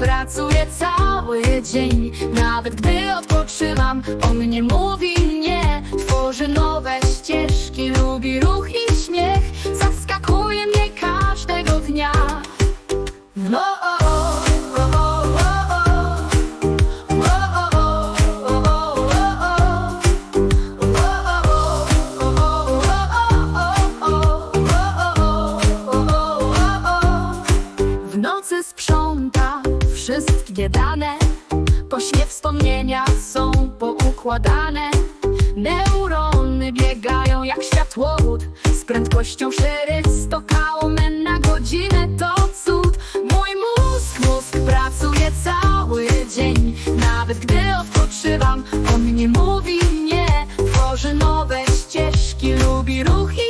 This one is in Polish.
Pracuję cały dzień Nawet gdy odpoczywam On mnie mówi nie Tworzy nowe ścieżki Lubi ruch i śmiech Zaskakuje mnie każdego dnia No. W nocy sprząta wszystkie dane. Pośnie wspomnienia są poukładane. Neurony biegają jak światłowód Z prędkością 400 km na godzinę. To cud. Mój mózg, mózg pracuje cały dzień. Nawet gdy odpoczywam, on nie mówi nie Tworzy nowe ścieżki, lubi ruchy